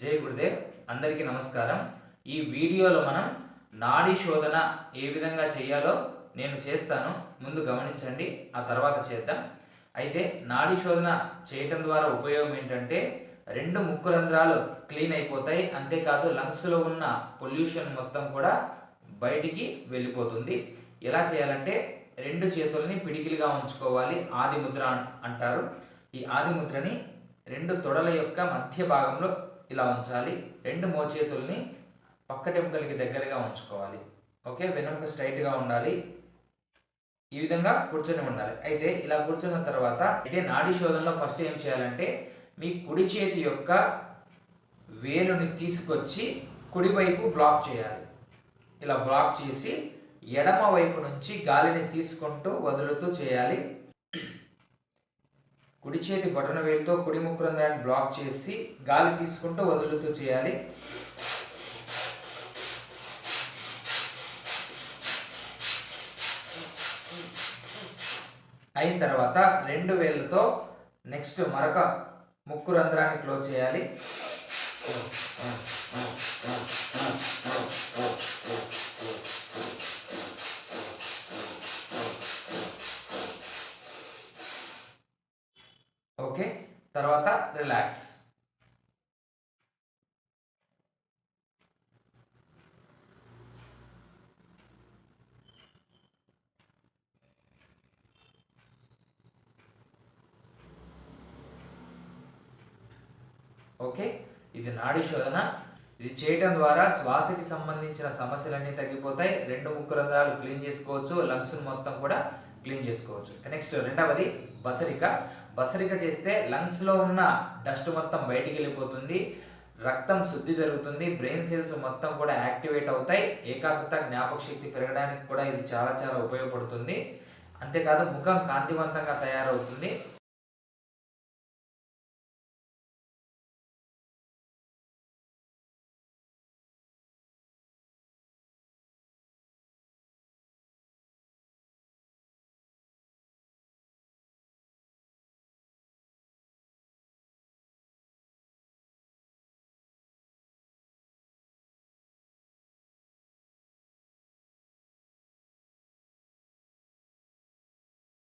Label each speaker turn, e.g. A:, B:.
A: జై గురుదేవ్ అందరికీ నమస్కారం. ఈ వీడియోలో మనం నాడీ శోధన ఏ విధంగా చేయాలో నేను చేస్తాను. ముందు గమనించండి ఆ తర్వాత చేద్దాం. అయితే నాడీ శోధన చేయటం ద్వారా ఉపయోగం ఏంటంటే రెండు ముక్కు రంధ్రాలు క్లీన్ అయిపోతాయి. అంతేకాదు లంగ్స్లో ఉన్న పొల్యూషన్ మొత్తం కూడా బయటికి వెళ్ళిపోతుంది. ఎలా చేయాలంటే రెండు చేతుల్ని పిడికిలుగా ఉంచుకోవాలి. ఆది ముద్ర అంటారు. ఈ ఆది ముద్రని రెండు తొడల యొక్క మధ్య భాగంలో ఇలా ఉంచాలి. రెండు మోచేతుల్ని పక్కటెముకలకి దగ్గరగా ఉంచుకోవాలి. ఓకే? వెనుక స్ట్రైట్గా ఉండాలి. ఈ విధంగా కూర్చొని ఉండాలి. అయితే ఇలా కూర్చున్న తర్వాత అయితే నాడీ శోధనలో ఫస్ట్ ఏం చేయాలంటే మీ కుడి చేతి యొక్క వేలుని తీసుకొచ్చి కుడివైపు బ్లాక్ చేయాలి. ఇలా బ్లాక్ చేసి ఎడమ వైపు నుంచి గాలిని తీసుకుంటూ వదులుతూ చేయాలి. కుడి చేతి బటన వేలుతో కుడి ముక్కు రంధ్రాన్ని బ్లాక్ చేసి గాలి తీసుకుంటూ వదులుతూ చేయాలి. అయిన తర్వాత రెండు వేళ్ళతో నెక్స్ట్ మరొక ముక్కు రంధ్రాన్ని క్లోజ్ చేయాలి ఓకే తర్వాత రిలాక్స్ ఓకే ఇది నాడీ శోధన. ఇది చేయటం ద్వారా శ్వాసకి సంబంధించిన సమస్యలన్నీ తగ్గిపోతాయి. రెండు ముక్కు రంధ్రాలు క్లీన్ చేసుకోవచ్చు. లంగ్స్ మొత్తం కూడా క్లీన్ చేసుకోవచ్చు. నెక్స్ట్ రెండవది బసరిక. బసరిక చేస్తే లంగ్స్లో ఉన్న డస్ట్ మొత్తం బయటికి వెళ్ళిపోతుంది. రక్తం శుద్ధి జరుగుతుంది. బ్రెయిన్ సెల్స్ మొత్తం కూడా యాక్టివేట్ అవుతాయి. ఏకాగ్రత జ్ఞాపక శక్తి పెరగడానికి కూడా ఇది చాలా చాలా ఉపయోగపడుతుంది. అంతేకాదు ముఖం కాంతివంతంగా తయారవుతుంది.